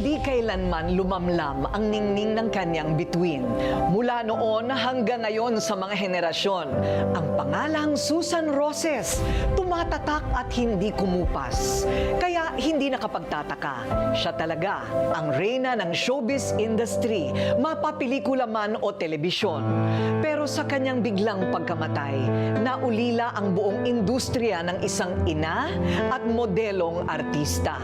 Hindi kailanman lumamlam ang ningning ng kanyang bituin. Mula noon hanggang ngayon sa mga henerasyon, ang pangalang Susan Roses tumatatak at hindi kumupas. Kaya hindi nakapagtataka. Siya talaga ang reyna ng showbiz industry, mapapelikula man o telebisyon. Pero sa kanyang biglang pagkamatay, naulila ang buong industriya ng isang ina at modelong artista.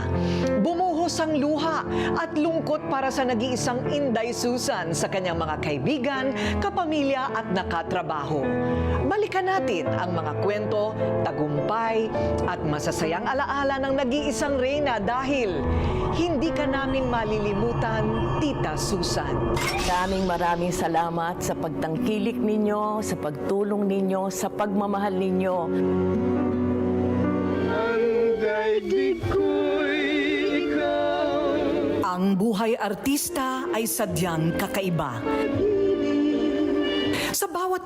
Bumuhos ang luha at lungkot para sa nag-iisang Inday Susan sa kanyang mga kaibigan, kapamilya at nakatrabaho. Balikan natin ang mga kwento, tagumpay at masasayang alaala ng nag-iisang reyna dahil hindi ka namin malilimutan, Tita Susan. Maraming maraming salamat sa pagtangkilik ninyo, sa pagtulong ninyo, sa pagmamahal ninyo. Ang buhay artista ay sadyang kakaiba.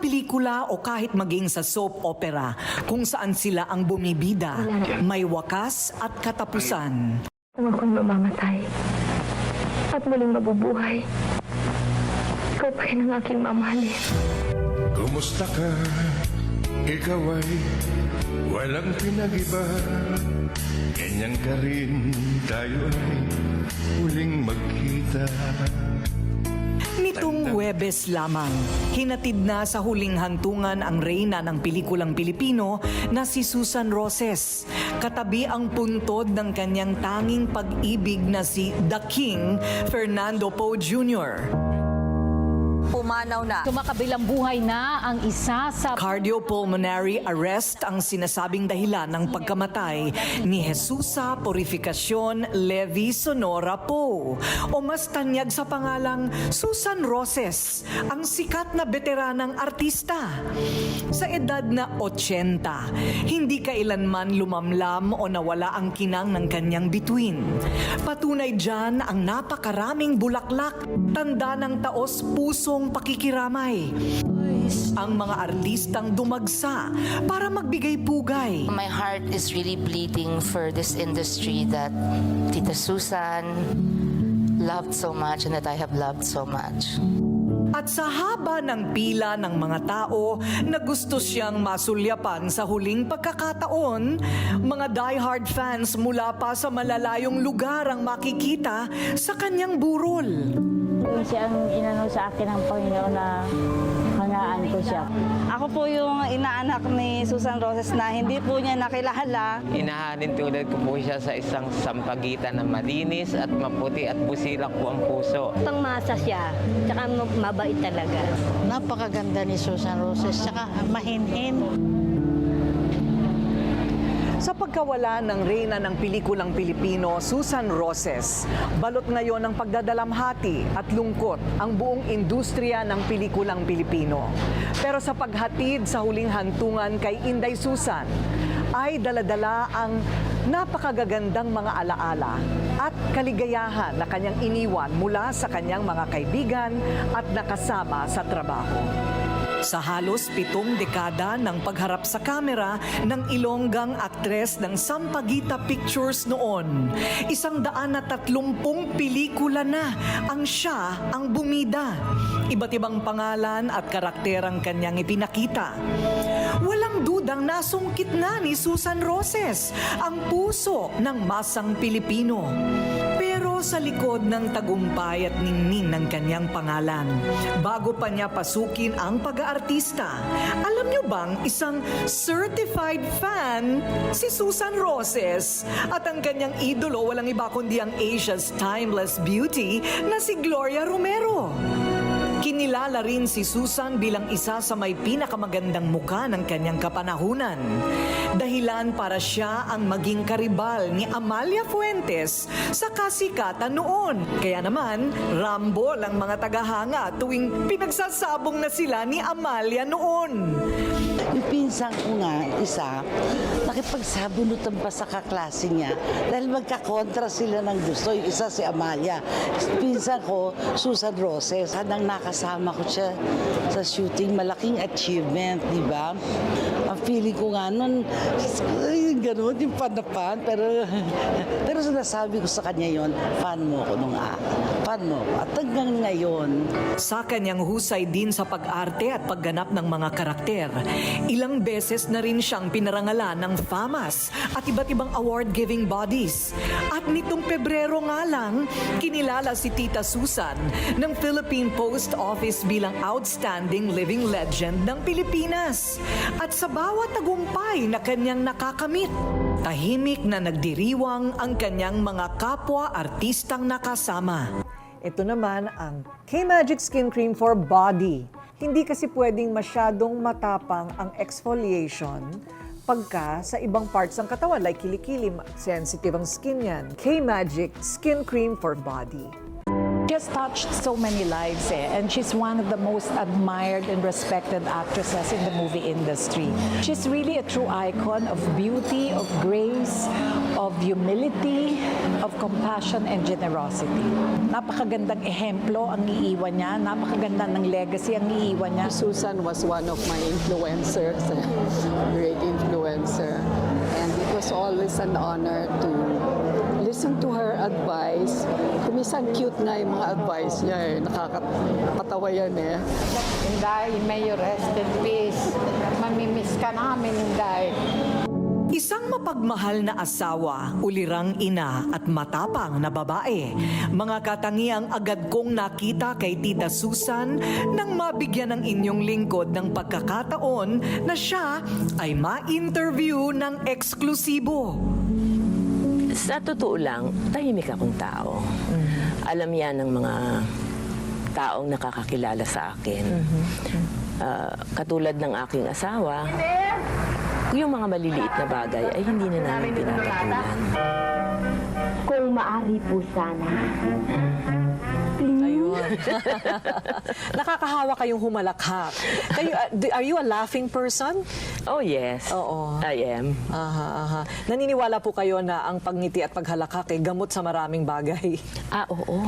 Pelikula o kahit maging sa soap opera, kung saan sila ang bumibida, may wakas at katapusan. Kung ako'y mamamatay at muling mabubuhay, ikaw pa rin ang aking mamahalin. Kumusta ka? Ikaw ay walang pinag-iba Ganyan ka rin tayo ay huling magkita Nitong Huwebes lamang, hinatid na sa huling hantungan ang reyna ng pelikulang Pilipino na si Susan Roses. Katabi ang puntod ng kanyang tanging pag-ibig na si The King, Fernando Poe Jr. Pumanaw na. Kumakabilang buhay na ang isa sa Cardiopulmonary arrest ang sinasabing dahilan ng pagkamatay ni Jesusa Purificacion Levi Sonora Poe o mas tanyag sa pangalang Susan Roses, ang sikat na veteranang artista. Sa edad na 80, hindi kailanman lumamlam o nawala ang kinang ng kanyang bituin. Patunay dyan ang napakaraming bulaklak, tanda ng taos pusong pakikiramay. Ang mga artistang dumagsa para magbigay pugay. My heart is really bleeding for this industry that Tita Susan loved so much and that I have loved so much. At sa haba ng pila ng mga tao na gusto siyang masulyapan sa huling pagkakataon, mga diehard fans mula pa sa malalayong lugar ang makikita sa kanyang burol. Yung siyang inano sa akin ng Panginoon na hangaan ko siya. Ako po yung inaanak ni Susan Roses na hindi po niya nakilala. Inahanin tulad ko po siya sa isang sampagitan na malinis at maputi at busilak po ang puso. Pangmasa siya, tsaka mabait talaga. Napakaganda ni Susan Roses, tsaka mahinhin. Sa pagkawala ng reyna ng pelikulang Pilipino, Susan Roses, balot ngayon ng pagdadalamhati at lungkot ang buong industriya ng pelikulang Pilipino. Pero sa paghatid sa huling hantungan kay Inday Susan, ay daladala ang napakagagandang mga alaala at kaligayahan na kanyang iniwan mula sa kanyang mga kaibigan at nakasama sa trabaho. Sa halos pitong dekada ng pagharap sa kamera ng ilonggang aktres ng Sampaguita Pictures noon, isang daan na tatlumpung pelikula na ang siya ang bumida. Iba't ibang pangalan at karakter ang kanyang ipinakita. Walang dudang nasungkit na ni Susan Roses ang puso ng masang Pilipino. Pero sa likod ng tagumpay at ningning ng kanyang pangalan, bago pa niya pasukin ang pag-aartista, alam niyo bang isang certified fan si Susan Roses at ang kanyang idolo walang iba kundi ang Asia's timeless beauty na si Gloria Romero. Kinilala rin si Susan bilang isa sa may pinakamagandang muka ng kanyang kapanahunan. Dahilan para siya ang maging karibal ni Amalia Fuentes sa kasikatan noon. Kaya naman, Rambo lang mga tagahanga tuwing pinagsasabong na sila ni Amalia noon. Pinsan ko nga, isa, nakipagsabunutan pa sa kaklase niya dahil magkakontra sila ng gusto. Yung isa si Amalia. Pinsan ko, Susan Roses. Hadang nakasama ko siya sa shooting. Malaking achievement, di ba? Ang feeling ko nga nun, ganun, yung fan na fan. Pero, pero sinasabi ko sa kanya yon fan mo ko nung ah. Fan mo. ko. At hanggang ngayon, Sa kanyang husay din sa pag-arte at pagganap ng mga karakter, ilang beses na rin siyang pinarangalan ng FAMAS at iba't ibang award-giving bodies. At nitong Pebrero nga lang, kinilala si Tita Susan ng Philippine Post Office bilang Outstanding Living Legend ng Pilipinas. At sa bawat tagumpay na kanyang nakakamit, tahimik na nagdiriwang ang kanyang mga kapwa-artistang nakasama. Ito naman ang K-Magic Skin Cream for Body. Hindi kasi pwedeng masyadong matapang ang exfoliation pagka sa ibang parts ng katawan like kilikili, sensitive ang skin yan. K-Magic Skin Cream for Body. She has touched so many lives eh, and she's one of the most admired and respected actresses in the movie industry. She's really a true icon of beauty, of grace, of humility, of compassion and generosity. Napakagandang ehemplo ang iiwan niya, napakaganda ng legacy ang iiwan niya. Susan was one of my influencers, a great influencer. And it was always an honor to listen to her advice. Kumisan cute nga yung mga advice niya eh. Nakakatawa yan eh. Inday, may you rest in peace. Mamimiss ka namin, Inday. Isang mapagmahal na asawa, ulirang ina at matapang na babae. Mga katangiang agad kong nakita kay Tita Susan nang mabigyan ng inyong lingkod ng pagkakataon na siya ay ma-interview ng eksklusibo. Sa totoo lang, tahimik akong tao. Alam yan ng mga taong nakakakilala sa akin. Ah, katulad ng aking asawa, yung mga maliliit na bagay ay hindi na namin pinapatulan. Kung maari po sana. Nakakahawa kayong humalakhak. Kayo, uh, are you a laughing person? Oh yes, Oo. I am. Aha, aha. Naniniwala po kayo na ang pagngiti at paghalakak ay gamot sa maraming bagay. Ah, oo.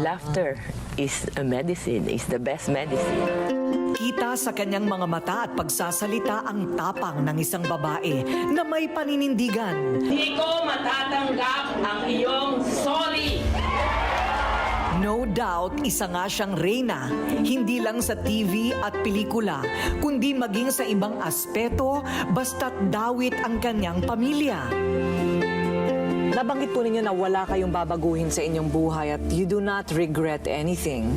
Laughter is a medicine, is the best medicine. Kita sa kanyang mga mata at pagsasalita ang tapang ng isang babae na may paninindigan. Hindi ko matatanggap ang iyong sorry. No doubt, isa nga siyang reyna, hindi lang sa TV at pelikula, kundi maging sa ibang aspeto, basta't dawit ang kanyang pamilya. Nabanggit po ninyo na wala kayong babaguhin sa inyong buhay at you do not regret anything.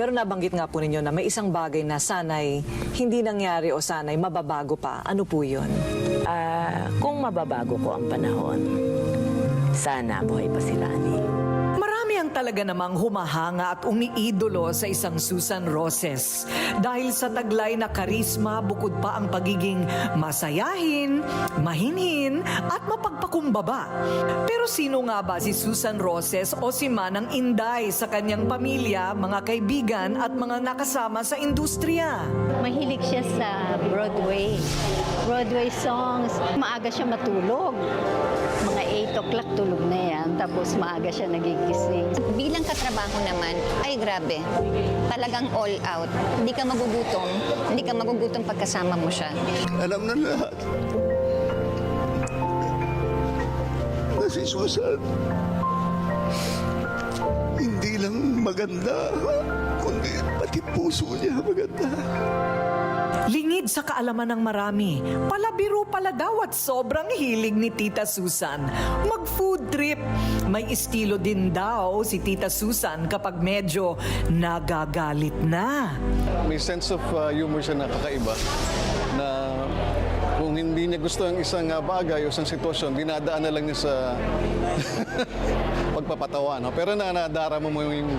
Pero nabanggit nga po ninyo na may isang bagay na sanay hindi nangyari o sanay mababago pa. Ano po yun? Ah, kung mababago ko ang panahon, sana buhay pa si Rani. Talaga namang humahanga at umiidolo sa isang Susan Roses. Dahil sa taglay na karisma, bukod pa ang pagiging masayahin, mahinhin, at mapagpakumbaba. Pero sino nga ba si Susan Roses o si Manang Inday sa kanyang pamilya, mga kaibigan at mga nakasama sa industriya? Mahilig siya sa Broadway. Broadway songs. Maaga siya matulog. Mga 8 o'clock tulog na yan. Tapos maaga siya nagigising. Bilang katrabaho naman, ay grabe. Talagang all out. Hindi ka magugutom. Hindi ka magugutom pagkasama mo siya. Alam na lahat. Na si Susan, hindi lang maganda, kundi pati puso niya maganda. Lingid sa kaalaman ng marami, palabiro pala daw at sobrang hilig ni Tita Susan. Mag-food trip. May estilo din daw si Tita Susan kapag medyo nagagalit na. May sense of uh, humor siya na kakaiba na kung hindi niya gusto ang isang uh, bagay o isang sitwasyon, dinadaan na lang niya sa pagpapatawa. No? Pero na nadarama mo yung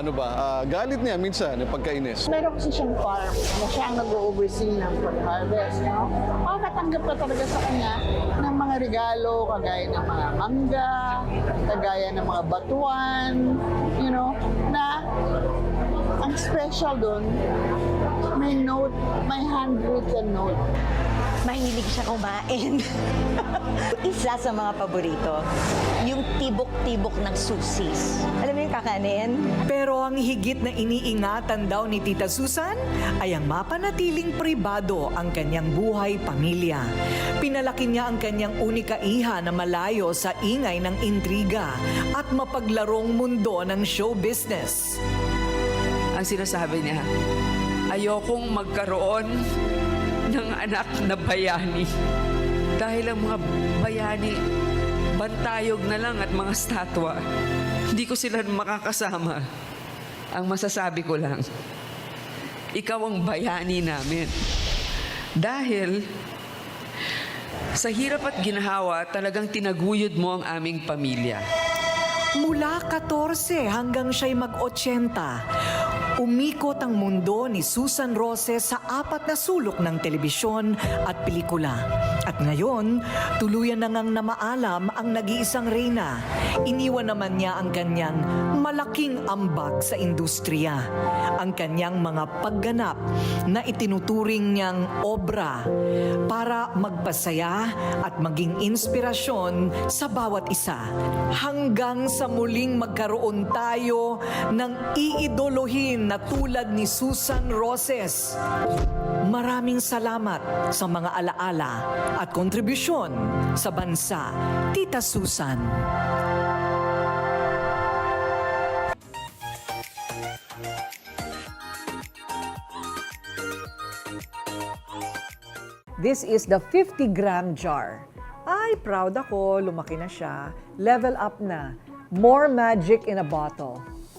ano ba, uh, galit niya minsan, yung pagkainis. Meron kasi siyang farm na siya ang nag-oversee ng harvest, no? Makakatanggap ka talaga sa kanya ng mga regalo, kagaya ng mga mangga, kagaya ng mga batuan, you know, na ang special doon, may note, may handwritten note. Mahilig siya kumain. Isa sa mga paborito, yung tibok-tibok ng susis. Alam kakanin? Pero ang higit na iniingatan daw ni Tita Susan ay ang mapanatiling pribado ang kanyang buhay pamilya. Pinalaki niya ang kanyang unika iha na malayo sa ingay ng intriga at mapaglarong mundo ng show business. Ang sinasabi niya, ayokong magkaroon ng anak na bayani. Dahil ang mga bayani, bantayog na lang at mga statwa. Hindi ko sila makakasama. Ang masasabi ko lang, ikaw ang bayani namin. Dahil sa hirap at ginhawa, talagang tinaguyod mo ang aming pamilya. Mula 14 hanggang siya'y mag-80, umikot ang mundo ni Susan Roses sa apat na sulok ng telebisyon at pelikula. At ngayon, tuluyan na ngang namaalam ang nag-iisang reyna. Iniwan naman niya ang kanyang malaking ambag sa industriya. Ang kanyang mga pagganap na itinuturing niyang obra para magpasaya at maging inspirasyon sa bawat isa. Hanggang sa muling magkaroon tayo ng iidolohin na tulad ni Susan Roses. Maraming salamat sa mga alaala at kontribusyon sa bansa, Tita Susan. This is the 50 gram jar. Ay, proud ako. Lumaki na siya. Level up na. More magic in a bottle.